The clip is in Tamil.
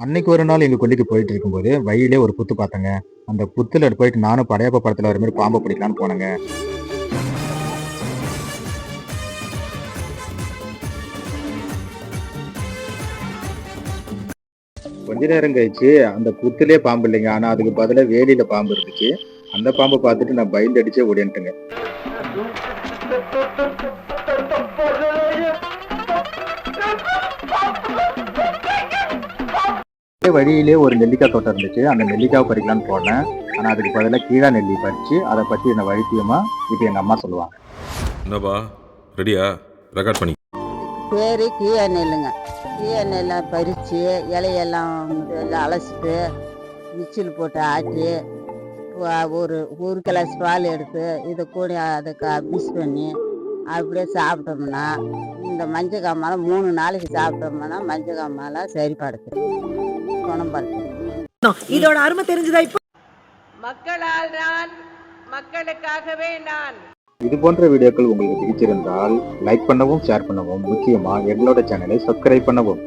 அன்னைக்கு ஒரு நாள் எங்க கொல்லிக்கு போயிட்டு இருக்கும்போது வழியிலே ஒரு புத்து பார்த்தேங்க. அந்த புத்துல போயிட்டு நானும் படையப்ப படத்துல வர மாதிரி பாம்பை பிடிக்கலான்னு போனேங்க. கொஞ்ச நேரம் கழிச்சு அந்த புத்திலே பாம்பு இல்லைங்க. ஆனா அதுக்கு பதிலாக வேலியில பாம்பு இருந்துச்சு. அந்த பாம்பை பார்த்துட்டு நான் பயந்து அடிச்சே ஓடின்ட்டுங்க வழியிலே ஒரு நெல்லிக்காய் தோட்டம் இருந்துச்சு. அந்த நெல்லிக்காய் பறிக்கலான்னு போனேன். ஆனா அதுக்கு பதிலாக கீழா நெல்லி பறிச்சு அதை பத்தி என்ன வழித்தியமா இப்போ எங்க அம்மா சொல்லுவாங்க. என்னப்பா ரெடியா? ரெக்கார்ட் பண்ணி. பேர் கீயா நெல்லுங்க. கீயா நெல்லை பறித்து இலையெல்லாம் வந்து எல்லாம் அலசிட்டு மிக்சியில் போட்டு ஆட்டி ஒரு ஒரு கிளாஸ் பால் எடுத்து இதை கூட அதுக்கு மிக்ஸ் பண்ணி அப்படியே சாப்பிட்டோம்னா இந்த மஞ்சள் காமாலை மூணு நாளைக்கு சாப்பிட்டோம்னா மஞ்சள் காமாலை சரிப்படுத்து குணப்படுத்து இதோட அருமை தெரிஞ்சதா இப்போ? மக்களால் நான் மக்களுக்காகவே நான். இது போன்ற வீடியோக்கள் உங்களுக்கு பிடிச்சிருந்தால் லைக் பண்ணவும் ஷேர் பண்ணவும் முக்கியமா எங்களோட சேனலை சப்ஸ்கிரைப் பண்ணவும்.